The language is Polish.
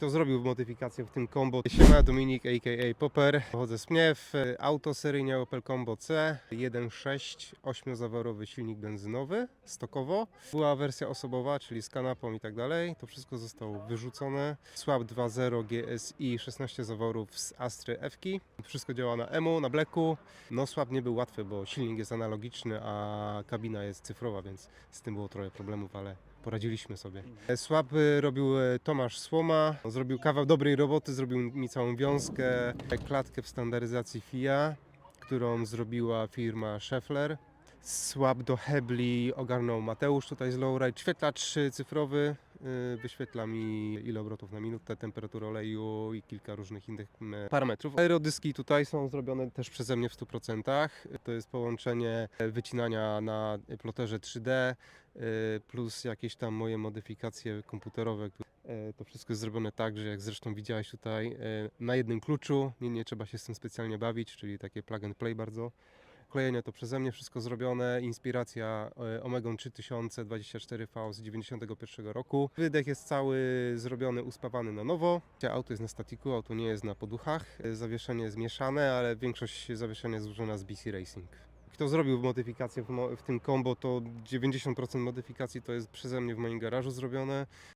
Kto zrobił modyfikację w tym combo? Siema, Dominik a.k.a. Popper. Pochodzę z Pniew. Auto seryjnie Opel Combo C. 1.6, 8-zaworowy silnik benzynowy, stokowo. Była wersja osobowa, czyli z kanapą i tak dalej. To wszystko zostało wyrzucone. Swap 2.0 GSI, 16 zaworów z Astry F-ki. Wszystko działa na EMU, na Blacku. No swap nie był łatwy, bo silnik jest analogiczny, a kabina jest cyfrowa, więc z tym było trochę problemów, ale poradziliśmy sobie. Swap y, robił y, Tomasz Słoma, zrobił kawał dobrej roboty, zrobił mi całą wiązkę, klatkę w standaryzacji FIA, którą zrobiła firma Scheffler. Swap do hebli ogarnął Mateusz tutaj z Lowride. Świetlacz cyfrowy wyświetla mi ile obrotów na minutę, temperaturę oleju i kilka różnych innych mm, parametrów. Aerodyski tutaj są zrobione też przeze mnie w 100%. To jest połączenie wycinania na ploterze 3D y, plus jakieś tam moje modyfikacje komputerowe. E, To wszystko jest zrobione tak, że jak zresztą widziałeś tutaj, e, na jednym kluczu, nie, nie trzeba się z tym specjalnie bawić, czyli takie plug and play bardzo. Klejenie to przeze mnie wszystko zrobione, inspiracja e, Omega 3000 24V z 91 roku. Wydech jest cały zrobiony, uspawany na nowo. Auto jest na statiku, auto nie jest na poduchach. E, Zawieszenie jest mieszane, ale większość zawieszenia jest złożona z BC Racing. Kto zrobił modyfikację w, mo- w tym combo, to 90% modyfikacji to jest przeze mnie w moim garażu zrobione.